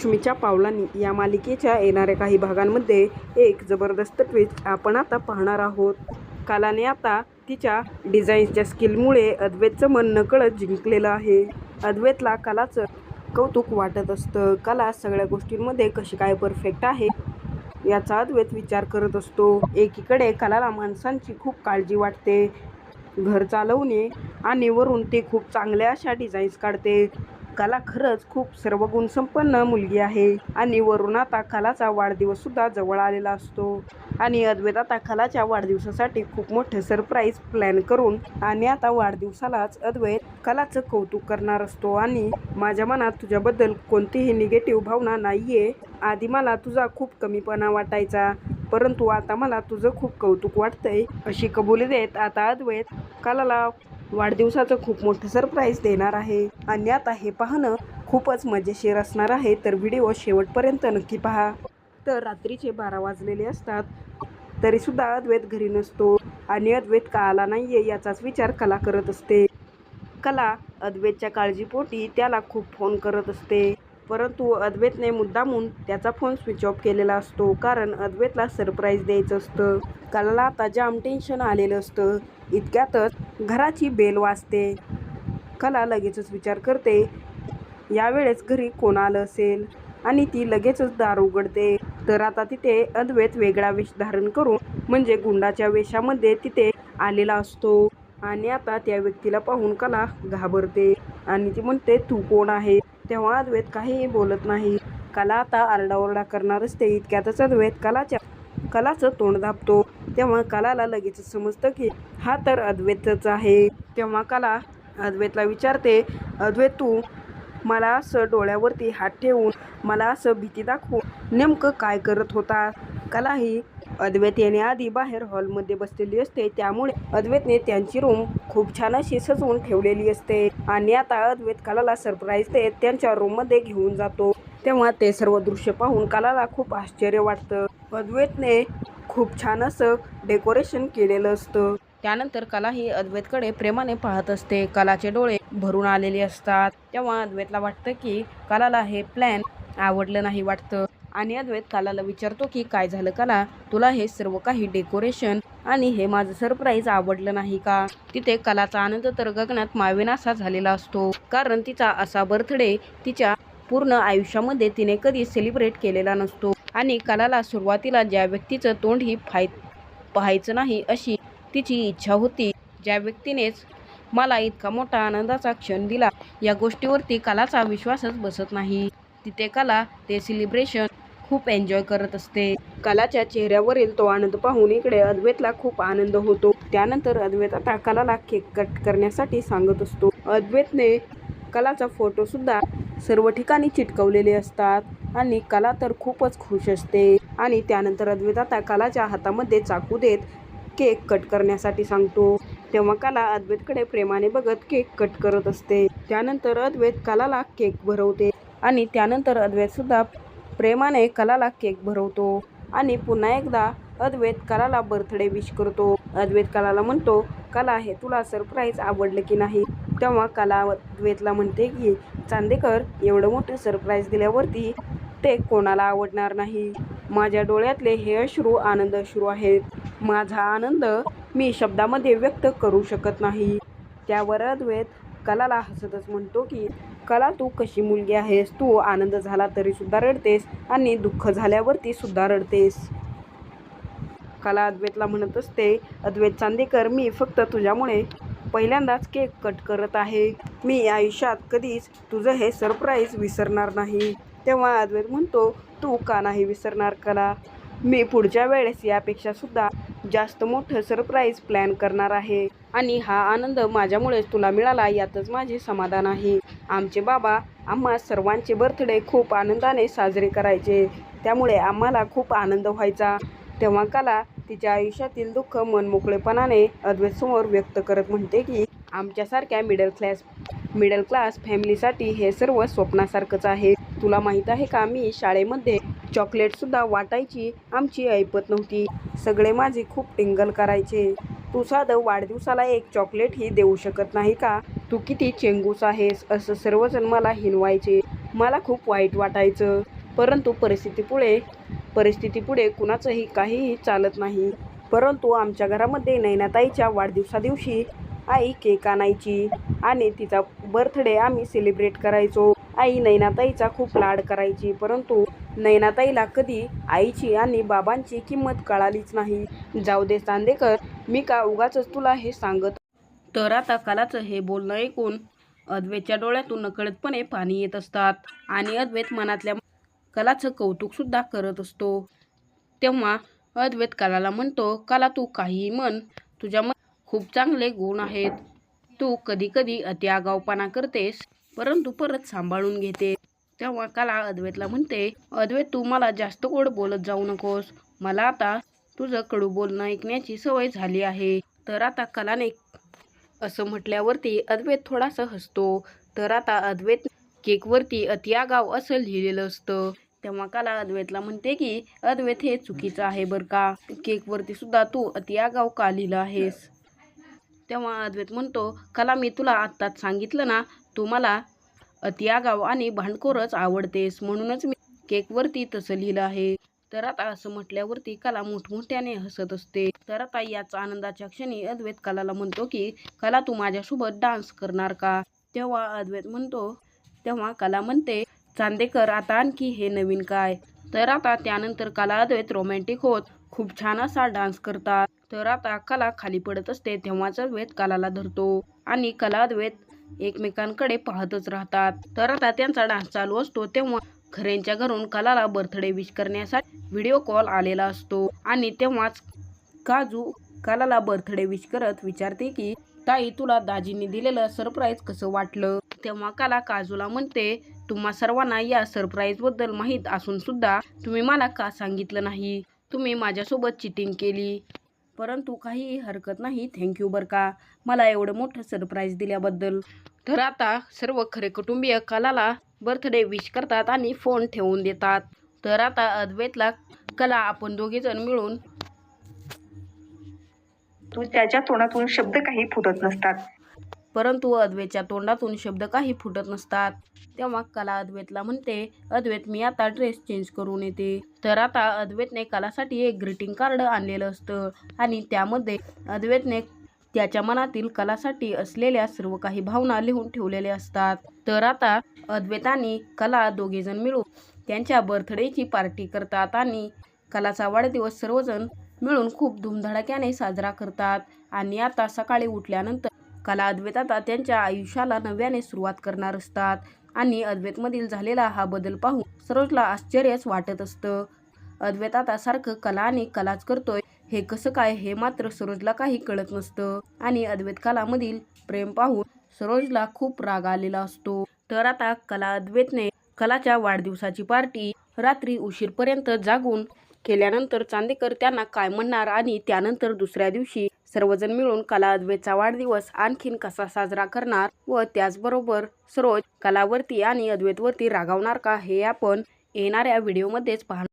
लक्ष्मीच्या पावलांनी या मालिकेच्या येणाऱ्या काही भागांमध्ये एक जबरदस्त ट्विस्ट आपण आता पाहणार आहोत. कालाने आता तिच्या डिझाईन्सच्या स्किलमुळे अद्वैतचं मन नकळत जिंकलेलं आहे. अद्वैतला कलाचं कौतुक वाटत असतं. कला सगळ्या गोष्टींमध्ये कशी काय परफेक्ट आहे याचा अद्वैत विचार करत असतो. एकीकडे कलाला माणसांची खूप काळजी वाटते. घर चालवणे आणि वरून ते खूप चांगल्या अशा डिझाईन्स काढते. कला खरंच खूप सर्वगुण संपन्न मुलगी आहे. आणि वरून आता कलाचा वाढदिवस सुद्धा जवळ आलेला असतो. आणि अद्वैत आता कलाच्या वाढदिवसासाठी खूप मोठं सरप्राईज प्लॅन करून आणि आता वाढदिवसालाच अद्वैत कलाचं कौतुक करणार असतो. आणि माझ्या मनात तुझ्याबद्दल कोणतीही निगेटिव्ह भावना नाहीये. आधी मला तुझा खूप कमीपणा वाटायचा. परंतु आता मला तुझं खूप कौतुक वाटतंय. अशी कबुली देत आता अद्वैत कलाला वाढदिवसाचं खूप मोठं सरप्राईज देणार आहे. आणि आता हे पाहणं खूपच मजेशीर असणार आहे. तर व्हिडिओ शेवटपर्यंत नक्की पहा. तर रात्रीचे बारा वाजलेले असतात. तरीसुद्धा अद्वैत घरी नसतो. आणि अद्वैत का आला नाही आहे याचाच विचार कला करत असते. कला अद्वैतच्या काळजीपोटी त्याला खूप फोन करत असते. परंतु अद्वैतने मुद्दामून त्याचा फोन स्विच ऑफ केलेला असतो. कारण अद्वैतला सरप्राईज द्यायचं असतं. कलाला आता जाम टेन्शन आलेलं असतं. इतक्यातच घराची बेल वाजते. कला लगेचच विचार करते यावेळेस घरी कोण आलं असेल? आणि ती लगेचच दार उघडते. तर आता तिथे अद्वैत वेगळा वेश धारण करून म्हणजे गुंडाच्या वेशामध्ये तिथे आलेला असतो. आणि आता त्या व्यक्तीला पाहून कला घाबरते आणि ती म्हणते तू कोण आहे? तेव्हा अद्वैत काहीही बोलत नाही. कला आता आरडाओरडा करणार असते. इतक्यातच अद्वैत कलाच्या कलाचं तोंड दाबतो. तेव्हा कलाला लगेच समजतं की हा तर अद्वैतच आहे. तेव्हा कला अद्वैतला विचारते अद्वैत तू मला असं डोळ्यावरती हात ठेवून मला असं भीती दाखवून नेमकं काय करत होता? कला ही अद्वैत येण्याआधी बाहेर हॉलमध्ये बसलेली असते. त्यामुळे अद्वैतने त्यांची रूम खूप छान अशी सजवून ठेवलेली असते. आणि आता अद्वैत कलाला सरप्राईज देत त्यांच्या रूममध्ये घेऊन जातो. तेव्हा ते सर्व दृश्य पाहून कलाला खूप आश्चर्य वाटतं. अद्वैतने खूप छान असं डेकोरेशन केलेलं असतं. त्यानंतर कला ही अद्वैतकडे प्रेमाने पाहत असते. कलाचे डोळे भरून आलेले असतात. तेव्हा अद्वैतला वाटतं की कलाला हे प्लॅन आवडलं नाही वाटतं. आणि अद्वैत कलाला विचारतो की काय झालं कला? तुला हे सर्व काही डेकोरेशन आणि हे माझं सरप्राईज आवडलं नाही का? तिथे कलाचा आनंद तर गगनात मावेनासा झालेला असतो. कारण तिचा असा बर्थडे तिच्या पूर्ण आयुष्यामध्ये तिने कधी सेलिब्रेट केलेला नसतो. आणि कलाला सुरुवातीला ज्या व्यक्तीचं तोंडही फाय पाहायचं नाही अशी तिची इच्छा होती. ज्या व्यक्तीनेच मला इतका मोठा आनंदाचा क्षण दिला या गोष्टीवरती कलाचा विश्वासच बसत नाही. तिथे कला ते सेलिब्रेशन खूप एन्जॉय करत असते. कलाच्या चेहऱ्यावरील तो आनंद पाहून इकडे अद्वैतला खूप आनंद होतो. त्यानंतर अद्वैत आता कलाला केक कट करण्यासाठी सांगत असतो. अद्वैतने कलाचा फोटो सुद्धा सर्व ठिकाणी चिटकवलेले असतात. आणि कला तर खूपच खुश असते. आणि त्यानंतर अद्वैताता कलाच्या हातामध्ये चाकू देत केक कट करण्यासाठी सांगतो. तेव्हा कला अद्वैतकडे प्रेमाने बघत केक कट करत असते. त्यानंतर अद्वैत कलाला केक भरवते आणि त्यानंतर अद्वैत सुद्धा प्रेमाने कलाला केक भरवतो. आणि पुन्हा एकदा अद्वैत कलाला बर्थडे विश करतो. अद्वैत कलाला म्हणतो कला हे तुला सरप्राईज आवडलं की नाही? तेव्हा कला अद्वैतला म्हणते की चांदेकर एवढं मोठं सरप्राईज दिल्यावरती ते कोणाला आवडणार नाही. माझ्या डोळ्यातले हे अश्रू आनंद अश्रू आहेत. माझा आनंद मी शब्दामध्ये व्यक्त करू शकत नाही. त्यावर अद्वैत कलाला हसतच म्हणतो की कला तू कशी मुलगी आहेस? तू आनंद झाला तरी सुद्धा रडतेस आणि दुःख झाल्यावरती सुद्धा रडतेस. कला अद्वैतला म्हणत असते अद्वैत चांदेकर मी फक्त तुझ्यामुळे पहिल्यांदाच केक कट करत आहे. मी आयुष्यात कधीच तुझं हे सरप्राईज विसरणार नाही. तेव्हा अद्वैत म्हणतो तू का नाही विसरणार कला? मी पुढच्या वेळेस यापेक्षा सुद्धा जास्त मोठं सरप्राईज प्लॅन करणार आहे. आणि हा आनंद माझ्यामुळेच तुला मिळाला यातच माझे समाधान आहे. आमचे बाबा आम्हा सर्वांचे बर्थडे खूप आनंदाने साजरे करायचे. त्यामुळे आम्हाला खूप आनंद व्हायचा. तेव्हा कला तिच्या आयुष्यातील दुःख मनमोकळेपणाने अद्वैतसमोर व्यक्त करत म्हणते की आमच्यासारख्या मिडल क्लास मिडल क्लास फॅमिलीसाठी हे सर्व स्वप्नासारखंच आहे. तुला माहीत आहे का? मी शाळेमध्ये चॉकलेटसुद्धा वाटायची आमची ऐपत नव्हती. सगळे माझे खूप टिंगल करायचे. तू साधं वाढदिवसाला एक चॉकलेटही देऊ शकत नाही का? तू किती चेंगूस आहेस? असं सर्वजण मला हिनवायचे. मला खूप वाईट वाटायचं. परंतु परिस्थितीपुढे परिस्थितीपुढे कुणाचंही काहीही चालत नाही. परंतु आमच्या घरामध्ये नैनाताईच्या वाढदिवसादिवशी आई केक आणायची आणि तिचा बर्थडे आम्ही सेलिब्रेट करायचो. आई नैनाताईचा खूप लाड करायची परंतु नैनाताईला कधी आईची आणि बाबांची किंमत कळालीच नाही. जाऊ दे चांदेकर मी का उगाच तुला हे सांगत? तर आता कलाचं हे बोलणं ऐकून अद्वैतच्या डोळ्यातून नकळतपणे पाणी येत असतात आणि अद्वैत मनातल्या कलाचं कौतुकसुद्धा करत असतो. तेव्हा अद्वैत कलाला म्हणतो कला तू काहीही म्हण. तुझ्या मन खूप चांगले गुण आहेत. तू कधी कधी अति आगावपणा करतेस. परंतु परत सांभाळून घेते. तेव्हा काला अद्वैतला म्हणते अद्वैत तू मला जास्त गोड बोलत जाऊ नकोस. मला आता तुझं कडू बोलणं ऐकण्याची सवय झाली आहे. तर आता कलाने असं म्हटल्यावरती अद्वैत थोडासा हसतो. तर आता अद्वैत केकवरती अतियागाव असं लिहिलेलं असतं. तेव्हा काला अद्वैतला म्हणते की अद्वैत हे चुकीचं आहे बरं का? केकवरती सुद्धा तू अतियागाव का लिहिलं आहेस? तेव्हा अद्वैत म्हणतो कला मी तुला आत्ताच सांगितलं ना तू मला अतियागाव आणि भांडखोरच आवडतेस म्हणूनच मी केकवरती तसं लिहिलं आहे. तर आता असं म्हटल्यावरती कला मोठमोठ्याने हसत असते. तर आता याच आनंदाच्या क्षणी अद्वैत कलाला म्हणतो की कला तू माझ्यासोबत डान्स करणार का? तेव्हा अद्वैत म्हणतो तेव्हा कला म्हणते चांदेकर आता आणखी हे नवीन काय? तर आता त्यानंतर कला अद्वैत रोमॅन्टिक होत. खूप छान असा डान्स करतात. तर आता कला खाली पडत असते तेव्हाच अद्वैत कलाला धरतो. आणि कला अद्वैत एकमेकांकडे पाहतच राहतात. तर आता त्यांचा डान्स चालू असतो तेव्हा खरेंच्या घरून कलाला बर्थडे विश करण्यासाठी व्हिडिओ कॉल आलेला असतो. आणि तेव्हाच काजू कलाला बर्थडे विश करत विचारते की ताई तुला दाजींनी दिलेलं सरप्राईज कसं वाटलं? तेव्हा कला काजूला म्हणते तुम्हा सर्वांना या सरप्राईजबद्दल माहीत असून सुद्धा तुम्ही मला का सांगितलं नाही? तुम्ही माझ्यासोबत चिटिंग केली. परंतु काहीही हरकत नाही. थँक्यू बरं का. मला एवढं मोठं सरप्राईज दिल्याबद्दल. तर आता सर्व खरे कुटुंबीय कलाला बर्थडे विश करतात आणि फोन ठेवून देतात. तर आता अद्वैतला कला आपण दोघेजण मिळून तू त्याच्या तोंडातून शब्द काही फुटत नसतात. परंतु अद्वैतच्या तोंडातून शब्द काही फुटत नसतात. तेव्हा कला अद्वैतला म्हणते अद्वैत मी आता ड्रेस चेंज करून येते. तर आता अद्वैतने कलासाठी एक ग्रीटिंग कार्ड आणलेलं असतं आणि त्यामध्ये अद्वैतने त्याच्या मनातील कलासाठी असलेल्या सर्व काही भावना लिहून ठेवलेल्या असतात. तर आता अद्वैत आणि कला दोघेजण मिळून त्यांच्या बर्थडेची पार्टी करतात आणि कलाचा वाढदिवस सर्वजण मिळून खूप धुमधडाक्याने साजरा करतात. आणि आता सकाळी उठल्यानंतर कला अद्वैत आता त्यांच्या आयुष्याला नव्याने सुरुवात करणार असतात. आणि अद्वैतमधील झालेला हा बदल पाहून सरोजला आश्चर्यच वाटत असतं. अद्वैत आता सारखं कला आणि कलाच करतोय हे कसं काय हे मात्र सरोजला काही कळत नसतं. आणि अद्वैत कलामधील प्रेम पाहून सरोजला खूप राग आलेला असतो. तर आता कला अद्वैतने कलाच्या वाढदिवसाची पार्टी रात्री उशीरपर्यंत जागून केल्यानंतर चांदेकर त्यांना काय म्हणणार आणि त्यानंतर दुसऱ्या दिवशी सर्वजण मिळून कला अद्वैतचा वाढदिवस आणखीन कसा साजरा करणार व त्याचबरोबर सरोज कलावरती आणि अद्वैतवरती रागावणार का हे आपण येणाऱ्या व्हिडिओमध्येच पाहणार.